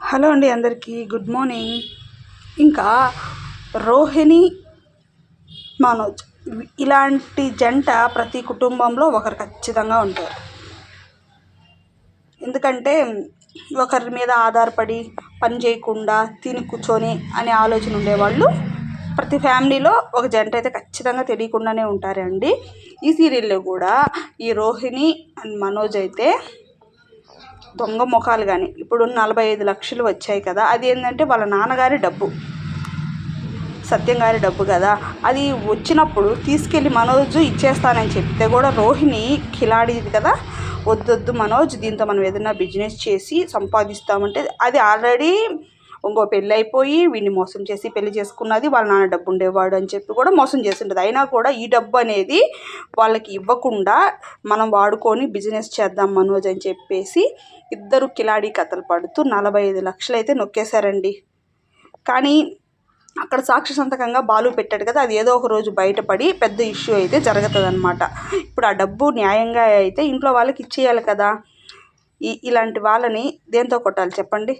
Hello అండి అందరికీ good morning. ఇంకా రోహిణి మనోజ్ ఇలాంటి జంట ప్రతి కుటుంబంలో ఒకరు ఖచ్చితంగా ఉంటారు. ఎందుకంటే ఒకరి మీద ఆధారపడి పని చేయకుండా తిని కూర్చొని అనే ఆలోచన ఉండేవాళ్ళు ప్రతి ఫ్యామిలీలో ఒక జంట అయితే ఖచ్చితంగా తెలియకుండానే ఉంటారండి. ఈ సీరియల్లో కూడా ఈ రోహిణి అండ్ మనోజ్ అయితే దొంగ ముఖాలు కానీ ఇప్పుడు నలభై ఐదు లక్షలు వచ్చాయి కదా అది ఏంటంటే వాళ్ళ నాన్నగారి డబ్బు. సత్యం గారి డబ్బు కదా. అది వచ్చినప్పుడు తీసుకెళ్ళి మనోజ్ ఇచ్చేస్తానని చెప్తే కూడా రోహిణి కిలాడిది కదా. వద్దొద్దు మనోజ్ దీంతో మనం ఏదైనా బిజినెస్ చేసి సంపాదిస్తామంటే అది ఆల్రెడీ ఇంకో పెళ్ళి అయిపోయి వీడిని మోసం చేసి పెళ్ళి చేసుకున్నది వాళ్ళ నాన్న డబ్బు ఉండేవాడు అని చెప్పి కూడా మోసం చేసింటుంది అయినా కూడా ఈ డబ్బు అనేది వాళ్ళకి ఇవ్వకుండా మనం వాడుకొని బిజినెస్ చేద్దాం మనోజ్ అని చెప్పేసి ఇద్దరు కిలాడి కథలు పడుతూ నలభై ఐదు లక్షలు అయితే నొక్కేశారండి. కానీ అక్కడ సాక్షి సంతకంగా బాలు పెట్టాడు కదా అది ఏదో ఒక రోజు బయటపడి పెద్ద ఇష్యూ అయితే జరుగుతుంది అనమాట ఇప్పుడు ఆ డబ్బు న్యాయంగా అయితే ఇంట్లో వాళ్ళకి ఇచ్చేయాలి కదా. ఇలాంటి వాళ్ళని దేంతో కొట్టాలి చెప్పండి?